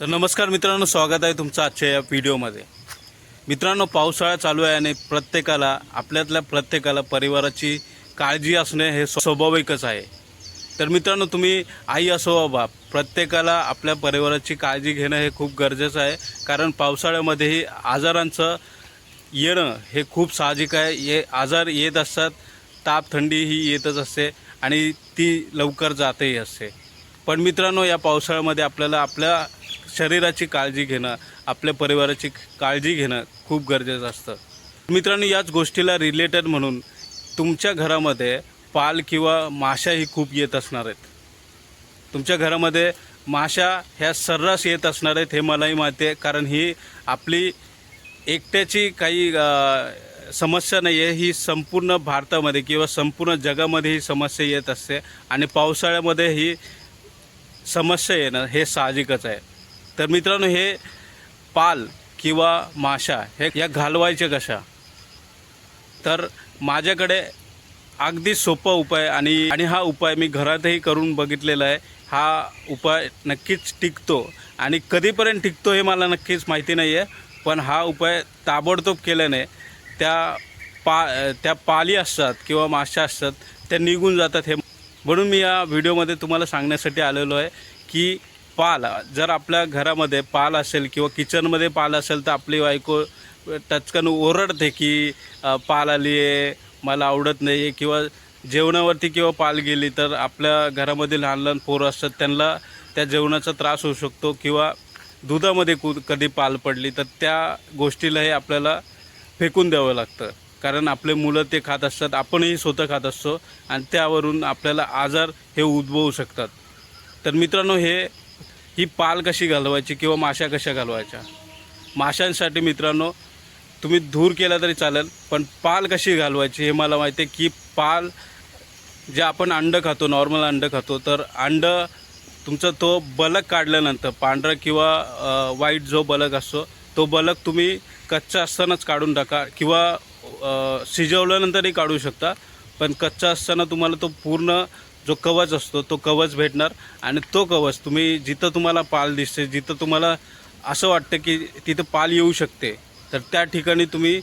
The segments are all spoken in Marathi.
तर नमस्कार मित्रांनो स्वागत आहे तुमचं आजच्या या व्हिडिओमध्ये. मित्रांनो पावसाळा चालू आहे आणि प्रत्येकाला आपल्यातल्या प्रत्येकाला परिवाराची काळजी असणे हे स्वाभाविकच आहे. तर मित्रांनो तुम्ही आई असो वा बाप प्रत्येकाला आपल्या परिवाराची काळजी घेणं हे खूप गरजेचं आहे. कारण पावसाळ्यामध्येही आजारांचं येणं हे खूप साहजिक आहे. ये आजार येत असतात ताप थंडी ही येतच असते आणि ती लवकर जातही असते. पण मित्रांनो या पावसाळ्यामध्ये आपल्याला आपल्या शरीराची काळजी घेणं आपल्या परिवाराची काळजी घेणं खूप गरजेचं असतं. मित्रांनो याच गोष्टीला रिलेटेड म्हणून तुमच्या घरामध्ये पाल किंवा माशा ही खूप येत असणार आहेत. तुमच्या घरामध्ये माशा ह्या सर्रास येत असणार आहेत हे मलाही माहिती आहे कारण ही आपली एकट्याची काही समस्या नाही आहे ही संपूर्ण भारतामध्ये किंवा संपूर्ण जगामध्ये ही समस्या येत असते आणि पावसाळ्यामध्ये ही समस्या येणं हे साहजिकच आहे. तर मित्रांनो हे पाल किंवा माशा हे या घालवायचे कशा? तर माझ्याकडे अगदी सोपा उपाय आणि आणि हा उपाय मी घरातही करून बघितलेला आहे. हा उपाय नक्कीच टिकतो आणि कधीपर्यंत टिकतो हे मला नक्कीच माहिती नाही आहे पण हा उपाय ताबडतोब केल्याने त्या पा त्या पाली असतात किंवा माशा असतात त्या निघून जातात हे म्हणून मी या व्हिडिओमध्ये तुम्हाला सांगण्यासाठी आलेलो आहे की पाल जर आपल्या घरामध्ये पाल असेल किंवा किचनमध्ये पाल असेल तर आपली बायको टचकन ओरडते की पाल आली आहे मला आवडत नाही आहे किंवा जेवणावरती किंवा पाल गेली तर आपल्या घरामध्ये लहान लहान पोरं असतात त्यांना त्या जेवणाचा त्रास होऊ शकतो किंवा दुधामध्ये कु कधी पाल पडली तर त्या गोष्टीलाही आपल्याला फेकून द्यावं लागतं. कारण आपले मुलं ते खात असतात आपणही स्वतः खात असतो आणि त्यावरून आपल्याला आजार हे उद्भवू शकतात. तर मित्रांनो हे ही पाल कशी घालवायची किंवा माशा कशा घालवायच्या? माशांसाठी मित्रांनो तुम्ही धूर केला तरी चालेल पण पाल कशी घालवायची हे मला माहिती आहे की पाल जे आपण अंडं खातो नॉर्मल अंडं खातो तर अंडं तुमचा तो बलक काढल्यानंतर पांढरा किंवा वाईट जो बलक असतो तो बलक तुम्ही कच्चा असतानाच काढून टाका किंवा शिजवल्यानंतरही काढू शकता. पण कच्चा असताना तुम्हाला तो पूर्ण जो कवच असतो तो कवच भेटणार आणि तो कवच तुम्ही जिथं तुम्हाला पाल दिसते जिथं तुम्हाला असं वाटतं की तिथं पाल येऊ शकते तर त्या ठिकाणी तुम्ही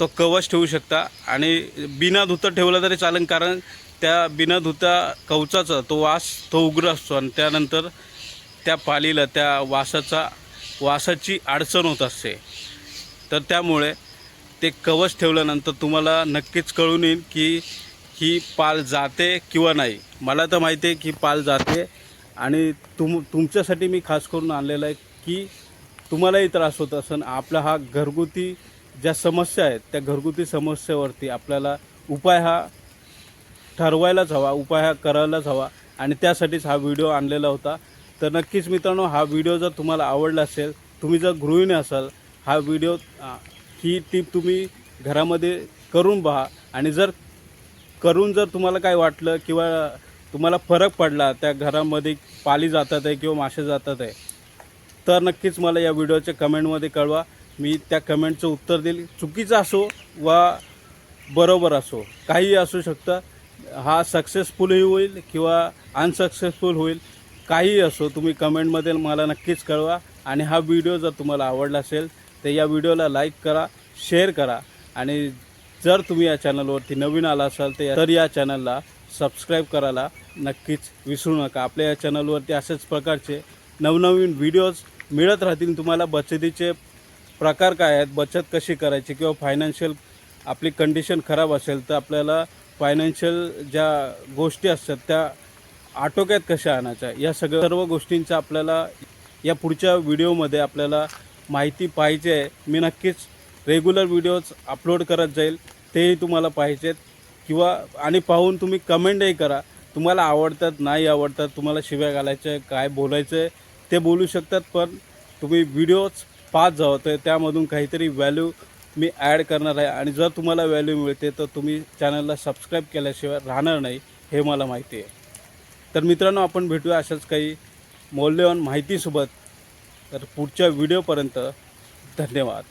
तो कवच ठेवू शकता आणि बिना धुतं ठेवलं तरी चालेल कारण त्या बिना धुता कवचाचा तो वास तो उग्र असतो आणि त्यानंतर त्या पालीला त्या वासाचा वासाची अडचण होत असते. तर त्यामुळे ते कवच ठेवल्यानंतर तुम्हाला नक्कीच कळून येईल की ही पाल जाते किंवा नाही. मला तर माहिती आहे की पाल जाते आणि तुम तुमच्यासाठी मी खास करून आणलेलं आहे की तुम्हालाही त्रास होत असेल आपला हा घरगुती ज्या समस्या आहेत त्या घरगुती समस्येवरती आपल्याला उपाय हा ठरवायलाच हवा उपाय हा करायलाच हवा आणि त्यासाठीच हा व्हिडिओ आणलेला होता. तर नक्कीच मित्रांनो हा व्हिडिओ जर तुम्हाला आवडला असेल तुम्ही जर गृहिणी असाल हा व्हिडिओ ही टीप तुम्ही घरामध्ये करून पहा. आणि जर करून जर तुम्हाला काय वाटलं किंवा तुम्हाला फरक पडला त्या घरामध्ये पाली जातात आहे किंवा मासे जातात आहे तर नक्कीच मला या व्हिडिओच्या कमेंटमध्ये कळवा. मी त्या कमेंटचं उत्तर देईल. चुकीचं असो वा बरोबर असो काहीही असू शकतं. हा सक्सेसफुलही होईल किंवा अनसक्सेसफुल होईल काहीही असो तुम्ही कमेंटमध्ये मला नक्कीच कळवा. आणि हा व्हिडिओ जर तुम्हाला आवडला असेल तर या व्हिडिओला लाईक करा शेअर करा आणि जर तुम्ही या चॅनलवरती नवीन आला असाल तर या चॅनलला सबस्क्राईब करायला नक्कीच विसरू नका. आपल्या या चॅनलवरती अशाच प्रकारचे नवनवीन व्हिडिओज मिळत राहतील. तुम्हाला बचतीचे प्रकार काय आहेत बचत कशी करायची किंवा फायनान्शियल आपली कंडिशन खराब असेल तर आपल्याला फायनान्शियल ज्या गोष्टी असतात त्या आटोक्यात कशा आणायच्या? या सगळ्या सर्व गोष्टींचा आपल्याला या पुढच्या व्हिडिओमध्ये आपल्याला माहिती पाहिजे आहे मी नक्कीच रेग्युलर व्हिडिओज अपलोड करत जाईल तेही तुम्हाला पाहिजेत. किंवा आणि पाहून तुम्ही कमेंटही करा. तुम्हाला आवडतात नाही आवडतात तुम्हाला शिव्या घालायचं आहे काय बोलायचं आहे ते बोलू शकतात पण तुम्ही व्हिडिओज पाच जावं. तर त्यामधून काहीतरी व्हॅल्यू मी ॲड करणार आहे. आणि जर तुम्हाला व्हॅल्यू मिळते तर तुम्ही चॅनलला सबस्क्राईब केल्याशिवाय राहणार नाही हे मला माहिती आहे. तर मित्रांनो आपण भेटूया अशाच काही मौल्यवान माहितीसोबत. तर पुढच्या व्हिडिओपर्यंत धन्यवाद.